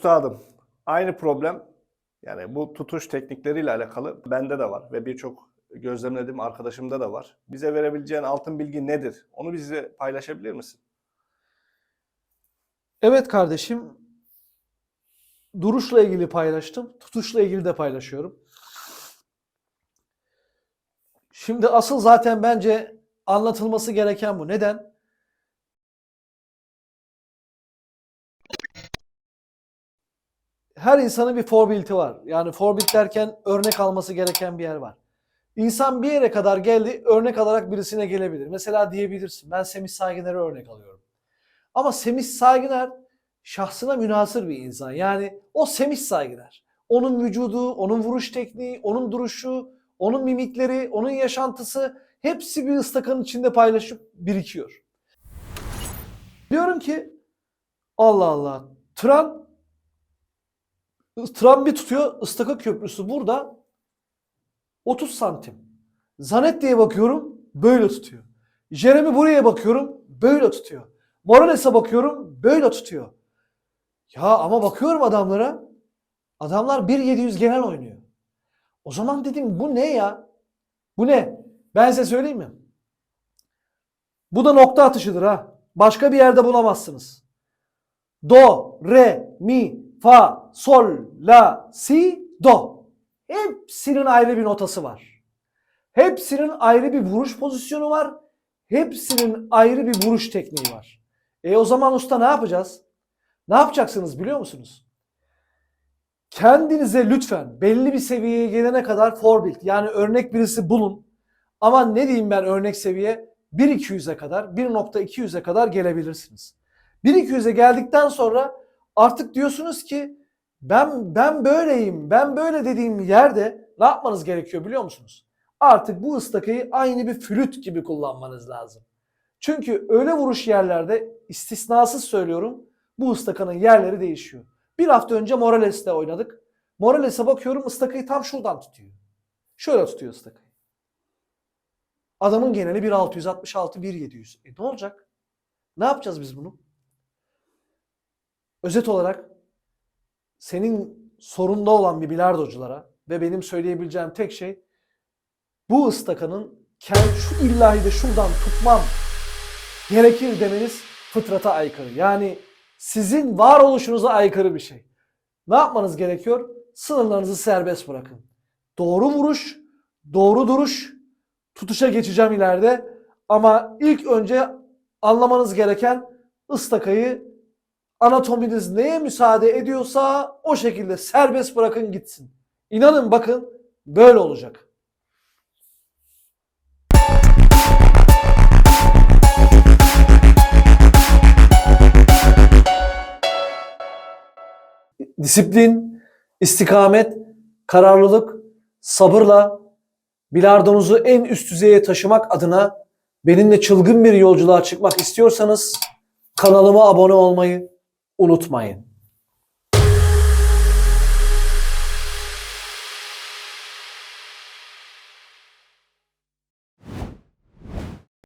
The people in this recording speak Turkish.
Üstadım, aynı problem yani bu tutuş teknikleriyle alakalı bende de var ve birçok gözlemlediğim arkadaşımda da var. Bize verebileceğin altın bilgi nedir? Onu bize paylaşabilir misin? Evet kardeşim. Duruşla ilgili paylaştım. Tutuşla ilgili de paylaşıyorum. Şimdi asıl zaten bence anlatılması gereken bu. Neden? Her insanın bir forbiliti var. Yani forbilit derken örnek alması gereken bir yer var. İnsan bir yere kadar geldi, örnek alarak birisine gelebilir. Mesela diyebilirsin, ben Semih Saygıner'e örnek alıyorum. Ama Semih Saygıner şahsına münhasır bir insan. Yani o Semih Saygıner. Onun vücudu, onun vuruş tekniği, onun duruşu, onun mimikleri, onun yaşantısı hepsi bir ıstakanın içinde paylaşıp birikiyor. Diyorum ki Allah Allah Tran Bir tutuyor ıstaka köprüsü burada 30 santim. Zanet diye bakıyorum böyle tutuyor. Jeremy buraya bakıyorum böyle tutuyor. Morales'e bakıyorum böyle tutuyor. Ya ama bakıyorum adamlara. Adamlar 1.700 genel oynuyor. O zaman dedim bu ne ya? Bu ne? Ben size söyleyeyim mi? Bu da nokta atışıdır ha. Başka bir yerde bulamazsınız. Do, re, mi, fa, sol, la, si, do. Hepsinin ayrı bir notası var. Hepsinin ayrı bir vuruş pozisyonu var. Hepsinin ayrı bir vuruş tekniği var. E o zaman usta ne yapacağız? Ne yapacaksınız biliyor musunuz? Kendinize lütfen belli bir seviyeye gelene kadar forbild yani örnek birisi bulun. Ama ne diyeyim ben örnek seviye 1.200'e kadar 1.200'e kadar gelebilirsiniz. 1.200'e geldikten sonra artık diyorsunuz ki ben ben böyleyim ben böyle dediğim yerde ne yapmanız gerekiyor biliyor musunuz? Artık bu ıstakayı aynı bir flüt gibi kullanmanız lazım. Çünkü öyle vuruş yerlerde istisnasız söylüyorum bu ıstakanın yerleri değişiyor. Bir hafta önce Morales'le oynadık. Morales'e bakıyorum ıstakayı tam şuradan tutuyor. Şöyle tutuyor ıstakayı. Adamın geneli 1.666, 1.700. E ne olacak? Ne yapacağız biz bunu? Özet olarak senin sorunda olan bir bilardoculara ve benim söyleyebileceğim tek şey bu ıstakanın kendi şu illahi de şuradan tutmam gerekir demeniz fıtrata aykırı. Yani sizin varoluşunuza aykırı bir şey. Ne yapmanız gerekiyor? Sınırlarınızı serbest bırakın. Doğru vuruş, doğru duruş, tutuşa geçeceğim ileride. Ama ilk önce anlamanız gereken ıstakayı anatominiz neye müsaade ediyorsa o şekilde serbest bırakın gitsin. İnanın bakın böyle olacak. Disiplin, istikamet, kararlılık, sabırla bilardonuzu en üst düzeye taşımak adına benimle çılgın bir yolculuğa çıkmak istiyorsanız kanalıma abone olmayı unutmayın.